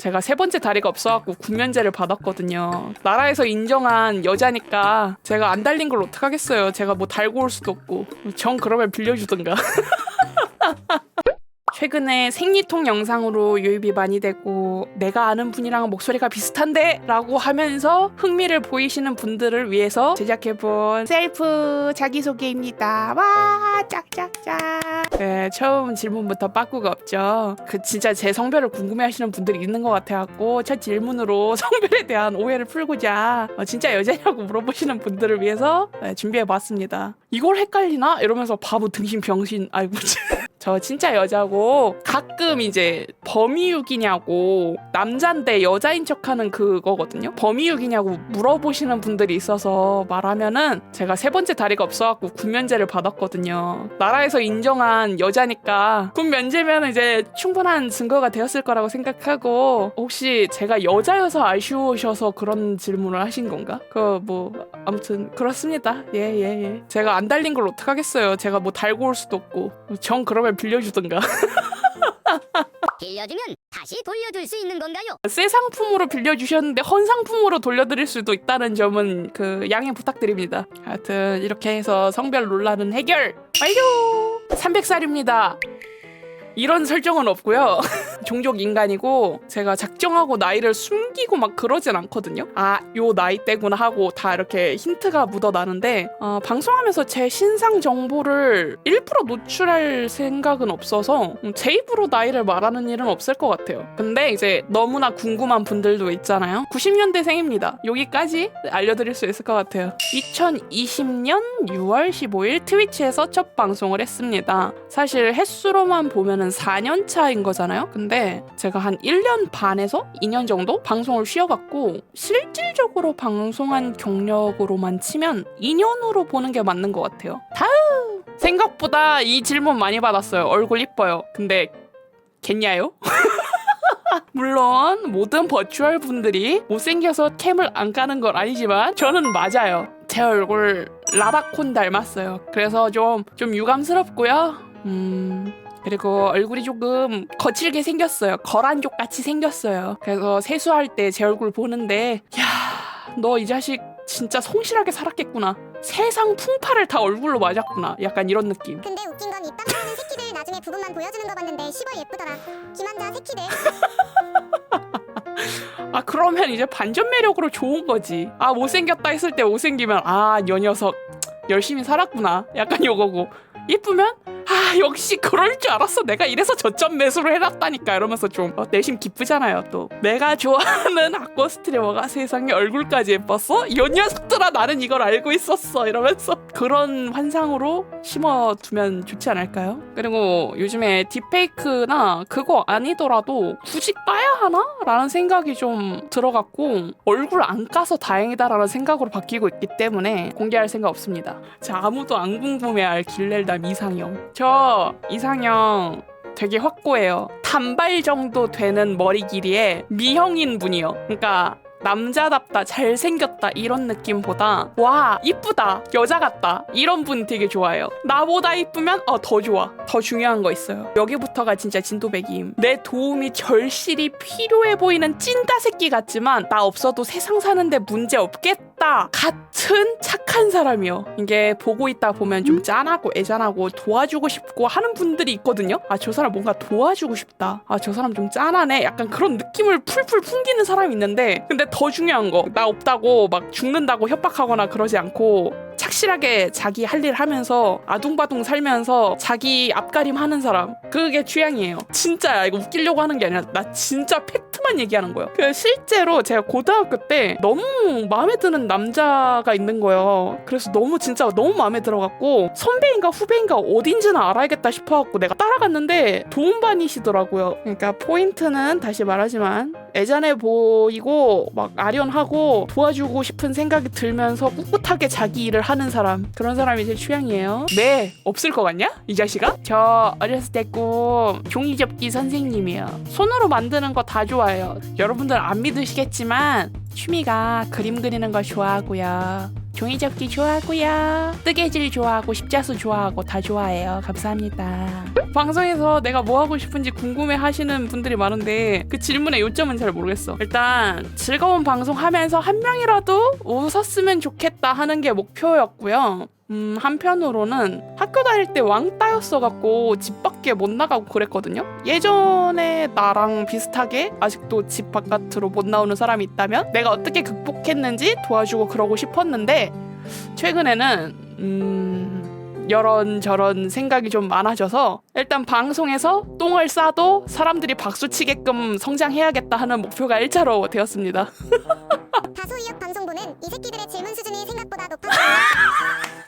제가 세 번째 다리가 없어갖고 군면제를 받았거든요. 나라에서 인정한 여자니까 제가 안 달린 걸 어떡하겠어요. 제가 뭐 달고 올 수도 없고. 정 그러면 빌려주든가. 최근에 생리통 영상으로 유입이 많이 되고 내가 아는 분이랑 목소리가 비슷한데 라고 하면서 흥미를 보이시는 분들을 위해서 제작해본 셀프 자기소개입니다. 와 짝짝짝 네, 처음 질문부터 빠꾸가 없죠. 그 진짜 제 성별을 궁금해하시는 분들이 있는 것 같아갖고 첫 질문으로 성별에 대한 오해를 풀고자 어, 진짜 여자냐고 물어보시는 분들을 위해서 네, 준비해봤습니다. 이걸 헷갈리나? 이러면서 바보 등신 병신 아이고 저 진짜 여자고 가끔 이제 범이육이냐고 남잔데 여자인 척하는 그거거든요. 범이육이냐고 물어보시는 분들이 있어서 말하면은 제가 세 번째 다리가 없어갖고 군면제를 받았거든요. 나라에서 인정한 여자니까 군면제면 이제 충분한 증거가 되었을 거라고 생각하고 혹시 제가 여자여서 아쉬우셔서 그런 질문을 하신 건가? 그 뭐 아무튼 그렇습니다. 예예 예, 제가 안 달린 걸 어떡하겠어요. 제가 뭐 달고 올 수도 없고 정 그러면 빌려주든가. 빌려주면 다시 돌려줄 수 있는 건가요? 새 상품으로 빌려주셨는데 헌 상품으로 돌려드릴 수도 있다는 점은 그 양해 부탁드립니다. 하여튼 이렇게 해서 성별 논란은 해결 완료. 300살입니다. 이런 설정은 없고요. 종족 인간이고 제가 작정하고 나이를 숨기고 막 그러진 않거든요. 아, 요 나이대구나 하고 다 이렇게 힌트가 묻어나는데 어, 방송하면서 제 신상 정보를 일부러 노출할 생각은 없어서 음, 제 입으로 나이를 말하는 일은 없을 것 같아요. 근데 이제 너무나 궁금한 분들도 있잖아요. 90년대생입니다. 여기까지 알려드릴 수 있을 것 같아요. 2020년 6월 15일 트위치에서 첫 방송을 했습니다. 사실 횟수로만 보면 은 4년 차인 거잖아요. 근데 제가 한 1년 반에서 2년 정도 방송을 쉬어갖고 실질적으로 방송한 경력으로만 치면 2년으로 보는 게 맞는 것 같아요. 다음 생각보다 이 질문 많이 받았어요. 얼굴 이뻐요. 근데 겠냐요? 물론 모든 버추얼 분들이 못생겨서 캠을 안 까는 건 아니지만 저는 맞아요. 제 얼굴 라바콘 닮았어요. 그래서 좀 좀 유감스럽고요. 음. 그리고 얼굴이 조금 거칠게 생겼어요. 거란족 같이 생겼어요. 그래서 세수할 때 제 얼굴 보는데 야, 너 이 자식 진짜 성실하게 살았겠구나. 세상 풍파를 다 얼굴로 맞았구나. 약간 이런 느낌. 근데 웃긴 건입 다물는 새끼들 나중에 부분만 보여주는 거 봤는데 시벌 예쁘더라. 김한자 새끼들. 아 그러면 이제 반전 매력으로 좋은 거지. 아 못생겼다 했을 때 못생기면 아여 녀석 열심히 살았구나. 약간 요거고 이쁘면 아 역시 그럴 줄 알았어. 내가 이래서 저점 매수를 해놨다니까 이러면서 좀 어, 내심 기쁘잖아요. 또 내가 좋아하는 악거 스트리머가 세상에 얼굴까지 예뻤어? 이 녀석들아 나는 이걸 알고 있었어 이러면서 그런 환상으로 심어두면 좋지 않을까요? 그리고 요즘에 딥페이크나 그거 아니더라도 굳이 까야 하나? 라는 생각이 좀 들어갔고 얼굴 안 까서 다행이다라는 생각으로 바뀌고 있기 때문에 공개할 생각 없습니다. 자 아무도 안 궁금해할 길렐담 이상형. 저 이상형 되게 확고해요. 단발 정도 되는 머리 길이에 미형인 분이요. 그러니까 남자답다, 잘생겼다 이런 느낌보다 와 이쁘다, 여자 같다 이런 분 되게 좋아요. 나보다 이쁘면 어 더 좋아. 더 중요한 거 있어요. 여기부터가 진짜 진도백임. 내 도움이 절실히 필요해 보이는 찐따 새끼 같지만 나 없어도 세상 사는데 문제 없겠다 같은 착한 사람이요. 이게 보고 있다 보면 좀 짠하고 애잔하고 도와주고 싶고 하는 분들이 있거든요. 아 저 사람 뭔가 도와주고 싶다. 아 저 사람 좀 짠하네. 약간 그런 느낌을 풀풀 풍기는 사람이 있는데 근데 더 중요한 거 나 없다고 막 죽는다고 협박하거나 그러지 않고 착실하게 자기 할 일 하면서 아둥바둥 살면서 자기 앞가림 하는 사람 그게 취향이에요 진짜야 이거 웃기려고 하는 게 아니라 나 진짜 팩 트만 얘기하는 거예요. 그 실제로 제가 고등학교 때 너무 마음에 드는 남자가 있는 거예요. 그래서 너무 진짜 너무 마음에 들어갖고 선배인가 후배인가 어딘지는 알아야겠다 싶어갖고 내가 따라갔는데 도움반이시더라고요. 그러니까 포인트는 다시 말하지만 애잔해 보이고 막 아련하고 도와주고 싶은 생각이 들면서 꿋꿋하게 자기 일을 하는 사람. 그런 사람이 제 취향이에요. 네 없을 것 같냐? 이 자식아? 저 어렸을 때 꿈 종이접기 선생님이에요. 손으로 만드는 거 다 좋아해요 여러분들 안 믿으시겠지만 취미가 그림 그리는 거 좋아하고요 종이 접기 좋아하고요. 뜨개질 좋아하고 십자수 좋아하고 다 좋아해요. 감사합니다. 방송에서 내가 뭐 하고 싶은지 궁금해 하시는 분들이 많은데 그 질문의 요점은 잘 모르겠어. 일단 즐거운 방송 하면서 한 명이라도 웃었으면 좋겠다 하는 게 목표였고요. 음, 한편으로는 학교 다닐 때 왕따였어갖고 집 밖에 못 나가고 그랬거든요. 예전에 나랑 비슷하게 아직도 집 바깥으로 못 나오는 사람이 있다면 내가 어떻게 극복했는지 도와주고 그러고 싶었는데 최근에는 음, 여런저런 생각이 좀 많아져서 일단 방송에서 똥을 싸도 사람들이 박수 치게끔 성장해야겠다 하는 목표가 일자로 되었습니다. 다수 이역 방송보는 이 새끼들의 질문 수준이 생각보다 높아.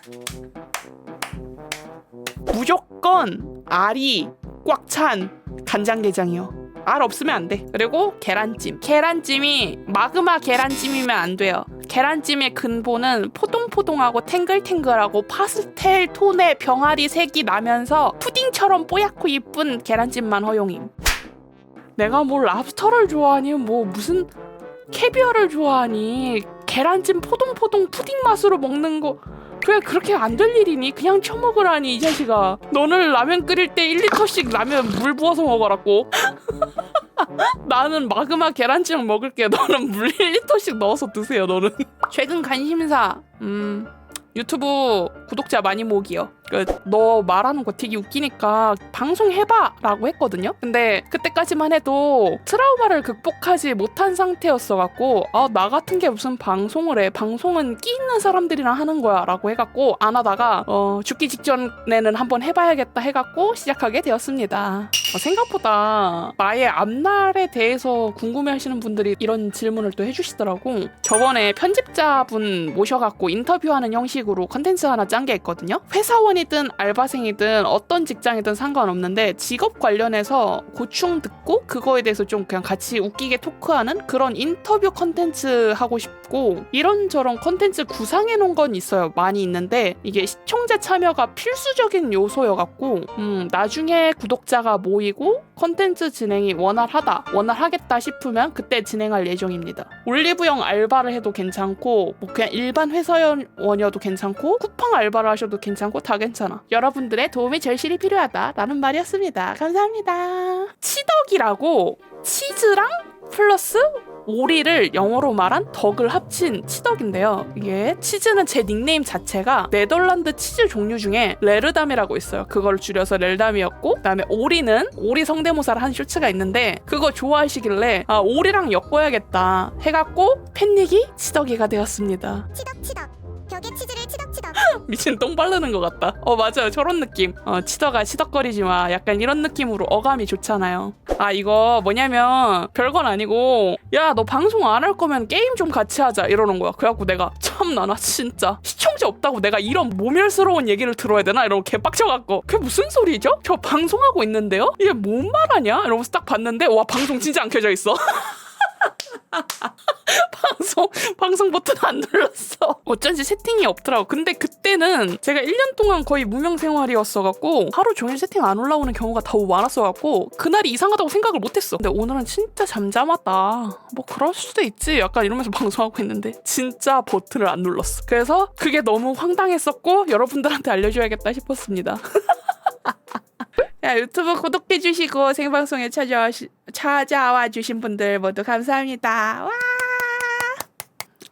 무조건 알이 꽉 찬 간장게장이요. 알 없으면 안 돼. 그리고 계란찜. 계란찜이 마그마 계란찜이면 안 돼요. 계란찜의 근본은 포동포동하고 탱글탱글하고 파스텔 톤의 병아리 색이 나면서 푸딩처럼 뽀얗고 이쁜 계란찜만 허용임. 내가 뭘 랍스터를 좋아하니 뭐 무슨 캐비어를 좋아하니 계란찜 포동포동 푸딩 맛으로 먹는 거 그래 그렇게 안 될 일이니? 그냥 처먹으라니 이 자식아. 너는 라면 끓일 때 1리터씩 라면 물 부어서 먹어라고. 나는 마그마 계란찜 먹을게. 너는 물 1리터씩 넣어서 드세요 너는. 최근 관심사. 음 유튜브 구독자 많이 모으기요. 그 너 말하는 거 되게 웃기니까 방송 해봐 라고 했거든요. 근데 그때까지만 해도 트라우마를 극복하지 못한 상태였어 갖고 아 나 같은 게 무슨 방송을 해? 방송은 끼 있는 사람들이랑 하는 거야 라고 해갖고 안 하다가 어, 죽기 직전에는 한번 해봐야겠다 해갖고 시작하게 되었습니다. 어, 생각보다 나의 앞날에 대해서 궁금해하시는 분들이 이런 질문을 또 해주시더라고. 저번에 편집자분 모셔갖고 인터뷰하는 형식으로 컨텐츠 하나 짠 게 있거든요. 회사원이든 알바생이든 어떤 직장이든 상관없는데 직업 관련해서 고충 듣고 그거에 대해서 좀 그냥 같이 웃기게 토크하는 그런 인터뷰 컨텐츠 하고 싶고 이런저런 컨텐츠 구상해 놓은 건 있어요. 많이 있는데 이게 시청자 참여가 필수적인 요소여갖고 음, 나중에 구독자가 모이 고 컨텐츠 진행이 원활하다, 원활하겠다 싶으면 그때 진행할 예정입니다. 올리브영 알바를 해도 괜찮고 뭐 그냥 일반 회사원이어도 괜찮고 쿠팡 알바를 하셔도 괜찮고 다 괜찮아. 여러분들의 도움이 절실히 필요하다라는 말이었습니다. 감사합니다. 치덕이라고 치즈랑 플러스 오리를 영어로 말한 덕을 합친 치덕인데요. 이게 치즈는 제 닉네임 자체가 네덜란드 치즈 종류 중에 레르담이라고 있어요. 그걸 줄여서 렐담이었고 그다음에 오리는 오리 성대모사를 한 쇼츠가 있는데 그거 좋아하시길래 아 오리랑 엮어야겠다 해갖고 팬닉이 치덕이가 되었습니다. 치덕치덕. 벽에 치덕치덕. 미친 똥 바르는 것 같다. 어 맞아요 저런 느낌. 어 치덕아 치덕거리지 마. 약간 이런 느낌으로 어감이 좋잖아요. 아 이거 뭐냐면 별건 아니고 야 너 방송 안 할 거면 게임 좀 같이 하자 이러는 거야. 그래갖고 내가 참나 나 진짜 시청자 없다고 내가 이런 모멸스러운 얘기를 들어야 되나 이러고 개빡쳐갖고 그게 무슨 소리죠? 저 방송하고 있는데요? 이게 뭔 말하냐? 이러면서 딱 봤는데 와 방송 진짜 안 켜져 있어. 방송 방송 버튼 안 눌렀어. 어쩐지 세팅이 없더라고. 근데 그때는 제가 1년 동안 거의 무명 생활이었어 갖고 하루 종일 세팅 안 올라오는 경우가 더 많았어 갖고 그날이 이상하다고 생각을 못 했어. 근데 오늘은 진짜 잠잠하다. 뭐 그럴 수도 있지. 약간 이러면서 방송하고 있는데 진짜 버튼을 안 눌렀어. 그래서 그게 너무 황당했었고 여러분들한테 알려줘야겠다 싶었습니다. 야, 유튜브 구독해 주시고 생방송에 찾아와, 찾아와 주신 분들 모두 감사합니다. 와!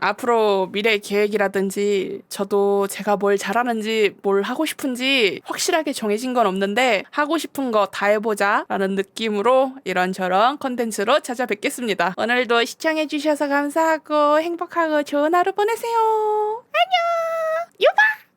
앞으로 미래 계획이라든지 저도 제가 뭘 잘하는지 뭘 하고 싶은지 확실하게 정해진 건 없는데 하고 싶은 거 다 해보자 라는 느낌으로 이런저런 컨텐츠로 찾아뵙겠습니다. 오늘도 시청해 주셔서 감사하고 행복하고 좋은 하루 보내세요. 안녕!